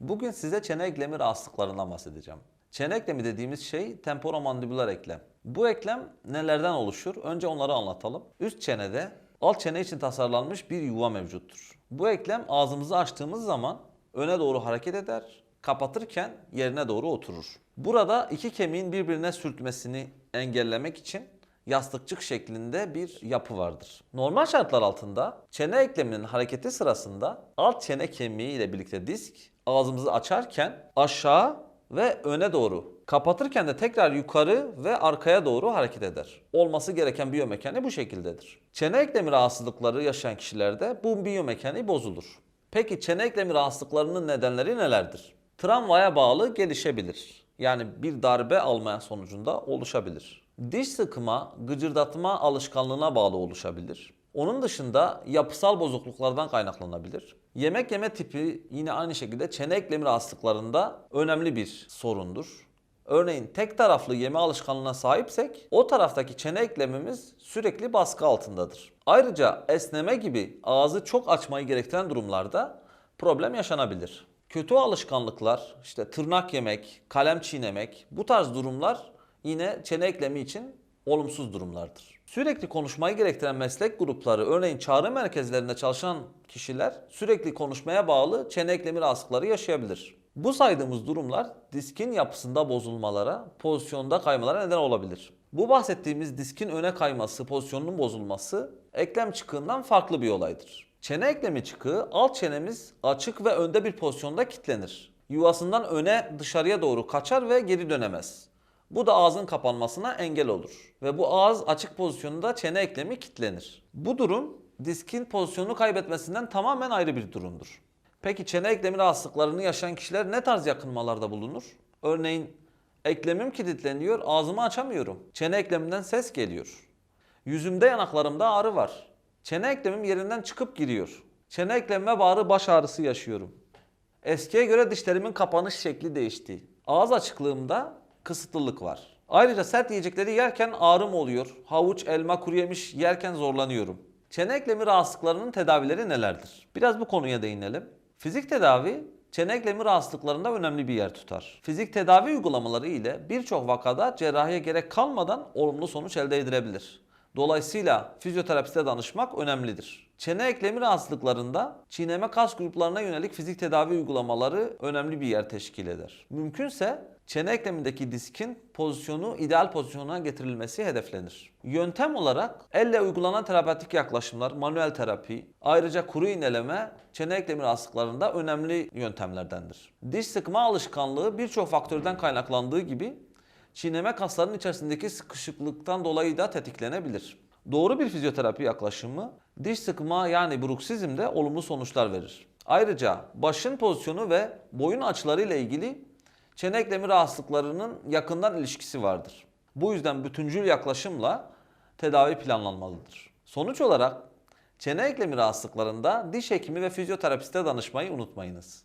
Bugün size çene eklemi rahatsızlıklarından bahsedeceğim. Çene eklemi dediğimiz şey temporomandibüler eklem. Bu eklem nelerden oluşur? Önce onları anlatalım. Üst çenede alt çene için tasarlanmış bir yuva mevcuttur. Bu eklem ağzımızı açtığımız zaman öne doğru hareket eder, kapatırken yerine doğru oturur. Burada iki kemiğin birbirine sürtmesini engellemek için yastıkçık şeklinde bir yapı vardır. Normal şartlar altında çene ekleminin hareketi sırasında alt çene kemiği ile birlikte disk ağzımızı açarken aşağı ve öne doğru kapatırken de tekrar yukarı ve arkaya doğru hareket eder. Olması gereken biyomekaniği bu şekildedir. Çene eklemi rahatsızlıkları yaşayan kişilerde bu biyomekaniği bozulur. Peki çene eklemi rahatsızlıklarının nedenleri nelerdir? Travmaya bağlı gelişebilir. Yani bir darbe almaya sonucunda oluşabilir. Diş sıkma, gıcırdatma alışkanlığına bağlı oluşabilir. Onun dışında yapısal bozukluklardan kaynaklanabilir. Yemek yeme tipi yine aynı şekilde çene eklemi rahatsızlıklarında önemli bir sorundur. Örneğin tek taraflı yeme alışkanlığına sahipsek o taraftaki çene eklemimiz sürekli baskı altındadır. Ayrıca esneme gibi ağzı çok açmayı gerektiren durumlarda problem yaşanabilir. Kötü alışkanlıklar, işte tırnak yemek, kalem çiğnemek bu tarz durumlar yine çene eklemi için olumsuz durumlardır. Sürekli konuşmayı gerektiren meslek grupları, örneğin çağrı merkezlerinde çalışan kişiler sürekli konuşmaya bağlı çene eklemi rahatsızlıkları yaşayabilir. Bu saydığımız durumlar diskin yapısında bozulmalara, pozisyonda kaymalara neden olabilir. Bu bahsettiğimiz diskin öne kayması, pozisyonunun bozulması eklem çıkığından farklı bir olaydır. Çene eklemi çıkığı alt çenemiz açık ve önde bir pozisyonda kilitlenir. Yuvasından öne dışarıya doğru kaçar ve geri dönemez. Bu da ağzın kapanmasına engel olur. Ve bu ağız açık pozisyonunda çene eklemi kilitlenir. Bu durum diskin pozisyonunu kaybetmesinden tamamen ayrı bir durumdur. Peki çene eklemi rahatsızlıklarını yaşayan kişiler ne tarz yakınmalarda bulunur? Örneğin eklemim kilitleniyor, ağzımı açamıyorum. Çene ekleminden ses geliyor. Yüzümde yanaklarımda ağrı var. Çene eklemim yerinden çıkıp giriyor. Çene eklemime bağrı baş ağrısı yaşıyorum. Eskiye göre dişlerimin kapanış şekli değişti. Ağız açıklığımda kısıtlılık var. Ayrıca sert yiyecekleri yerken ağrım oluyor. Havuç, elma, kuru yemiş yerken zorlanıyorum. Çene eklemi rahatsızlıklarının tedavileri nelerdir? Biraz bu konuya değinelim. Fizik tedavi çene eklemi rahatsızlıklarında önemli bir yer tutar. Fizik tedavi uygulamaları ile birçok vakada cerrahiye gerek kalmadan olumlu sonuç elde edilebilir. Dolayısıyla fizyoterapiste danışmak önemlidir. Çene eklemi rahatsızlıklarında çiğneme kas gruplarına yönelik fizik tedavi uygulamaları önemli bir yer teşkil eder. Mümkünse çene eklemindeki diskin pozisyonu ideal pozisyona getirilmesi hedeflenir. Yöntem olarak elle uygulanan terapetik yaklaşımlar, manuel terapi, ayrıca kuru iğneleme çene eklemi rahatsızlıklarında önemli yöntemlerdendir. Diş sıkma alışkanlığı birçok faktörden kaynaklandığı gibi çiğneme kaslarının içerisindeki sıkışıklıktan dolayı da tetiklenebilir. Doğru bir fizyoterapi yaklaşımı diş sıkma yani bruksizmde olumlu sonuçlar verir. Ayrıca başın pozisyonu ve boyun açıları ile ilgili çene eklemi rahatsızlıklarının yakından ilişkisi vardır. Bu yüzden bütüncül yaklaşımla tedavi planlanmalıdır. Sonuç olarak çene eklemi rahatsızlıklarında diş hekimi ve fizyoterapiste danışmayı unutmayınız.